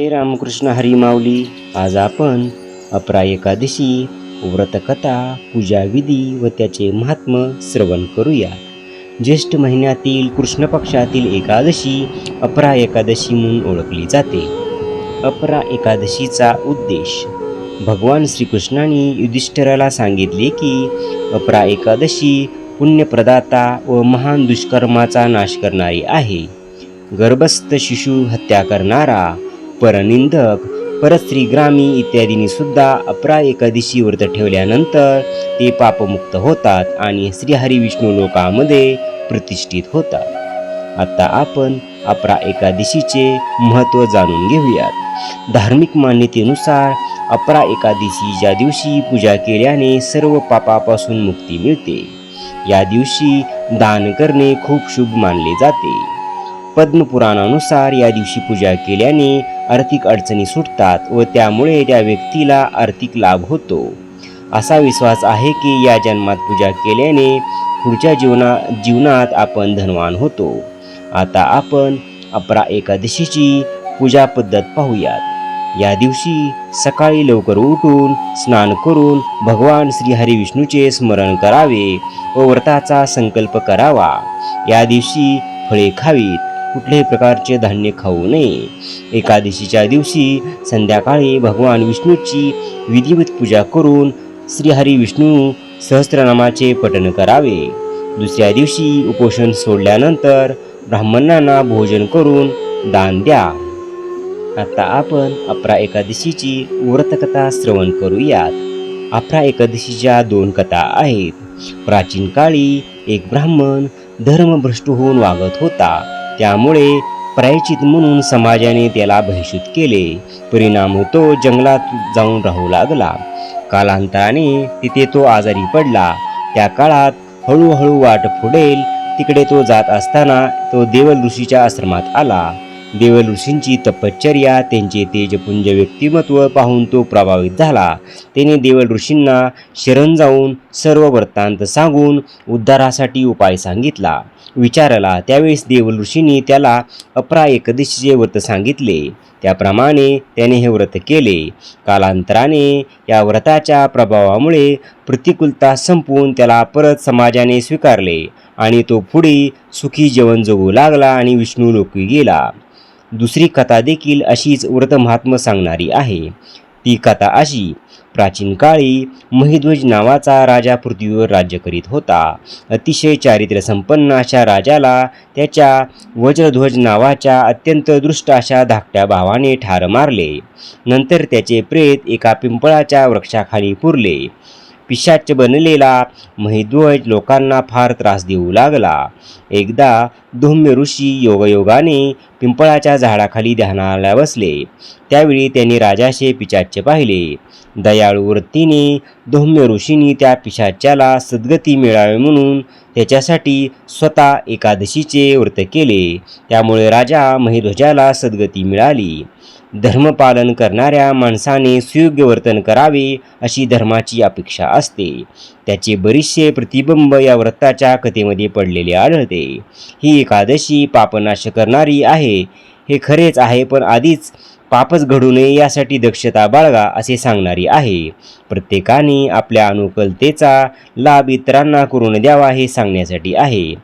हे रामकृष्ण हरीमाऊली आज आपण अपरा एकादशी व्रतकथा पूजाविधी व त्याचे महात्म श्रवण करूया. ज्येष्ठ महिन्यातील कृष्ण पक्षातील एकादशी अपरा एकादशी म्हणून ओळखली जाते. अपरा एकादशीचा उद्देश भगवान श्रीकृष्णाने युधिष्ठिराला सांगितले की अपरा एकादशी पुण्यप्रदाता व महान दुष्कर्माचा नाश करणारी आहे. गर्भस्थ शिशु हत्या करणारा परनिंदक. परस्त्रीग्रामी इत्यादींनी सुद्धा अपरा एकादशी व्रत ठेवल्यानंतर ते पापमुक्त होतात आणि श्रीहरी विष्णू लोकामध्ये प्रतिष्ठित होतात. आता आपण अपरा एकादशीचे महत्त्व जाणून घेऊयात. धार्मिक मान्यतेनुसार अपरा एकादशी ज्या दिवशी पूजा केल्याने सर्व पापापासून मुक्ती मिळते या दिवशी दान करणे खूप शुभ मानले जाते. पद्मपुराणानुसार या दिवशी पूजा केल्याने आर्थिक अडचणी सुटतात व त्यामुळे त्या व्यक्तीला आर्थिक लाभ होतो. असा विश्वास आहे की या जन्मात पूजा केल्याने पुढच्या जीवना जीवनात आपण धनवान होतो. आता आपण अपरा एकादशीची पूजा पद्धत पाहूयात. या दिवशी सकाळी लवकर उठून स्नान करून भगवान श्री हरी विष्णूचे स्मरण करावे व व्रताचा संकल्प करावा. या दिवशी फळे खावीत. कुठल्याही प्रकारचे धान्य खाऊ नये. एकादशीच्या दिवशी संध्याकाळी भगवान विष्णूची विधिवत पूजा करून श्रीहरी विष्णू सहस्त्रनामाचे पठण करावे. दुसऱ्या दिवशी उपोषण सोडल्यानंतर ब्राह्मणांना भोजन करून दान द्या. आता आपण अपरा एकादशीची व्रतकथा श्रवण करूयात. अपरा एकादशीच्या दोन कथा आहेत. प्राचीन काळी एक ब्राह्मण धर्मभ्रष्ट होऊन वागत होता. त्यामुळे प्रायचित म्हणून समाजाने त्याला बहिष्कृत केले. परिणाम होतो जंगलात जाऊन राहू लागला. कालांतराने तिथे तो आजारी पडला. त्या काळात हळूहळू वाट फुडेल. तिकडे तो जात असताना तो देवल ऋषीच्या आश्रमात आला. देवल ऋषींची तपश्चर्या त्यांचे तेजपुंज व्यक्तिमत्व पाहून तो प्रभावित झाला. त्याने देवल ऋषींना शरण जाऊन सर्व वृत्तांत सांगून उद्धारासाठी उपाय सांगितला. विचारला त्यावेळेस देवऋषींनी त्याला अपरा एकदशीचे व्रत सांगितले. त्याप्रमाणे त्याने हे व्रत केले. कालांतराने या व्रताच्या प्रभावामुळे प्रतिकूलता संपवून त्याला परत समाजाने स्वीकारले आणि तो पुढे सुखी जीवन जगू लागला आणि विष्णू लोकी गेला. दुसरी कथा देखील अशीच व्रत महात्म सांगणारी आहे. ती कथा अशी प्राचीन काळी महिध्वज नावाचा राजा पृथ्वीवर राज्य करीत होता. अतिशय चारित्र्यसंपन्न अशा राजाला त्याच्या वज्रध्वज नावाच्या अत्यंत दृष्ट अशा धाकट्या भावाने ठार मारले. नंतर त्याचे प्रेत एका पिंपळाच्या वृक्षाखाली पुरले. पिशाच बनलेला महिध्वज लोकांना फार त्रास देऊ लागला. एकदा धौम्य ऋषी योगयोगाने पिंपळाच्या झाडाखाली ध्यानाला बसले. त्यावेळी त्यांनी राजाचे पिशाच्य पाहिले. दयाळू वृत्तीने धौम्य ऋषींनी त्या पिशाच्याला सद्गती मिळावी म्हणून त्याच्यासाठी स्वतः एकादशीचे व्रत केले. त्यामुळे राजा महिध्वजाला सद्गती मिळाली. धर्मपालन करणाऱ्या माणसाने सुयोग्य वर्तन करावे अशी धर्माची अपेक्षा असते. त्याचे बरेचसे प्रतिबिंब या व्रताच्या कथेमध्ये पडलेले आढळते. ही एकादशी पापनाश करणारी आहे. हे खरेच आहे पण आधीच पापच घडू नये यासाठी दक्षता बाळगा असे सांगणारी आहे. प्रत्येकाने आपल्या अनुकूलतेचा लाभ इतरांना करून द्यावा हे सांगण्यासाठी आहे.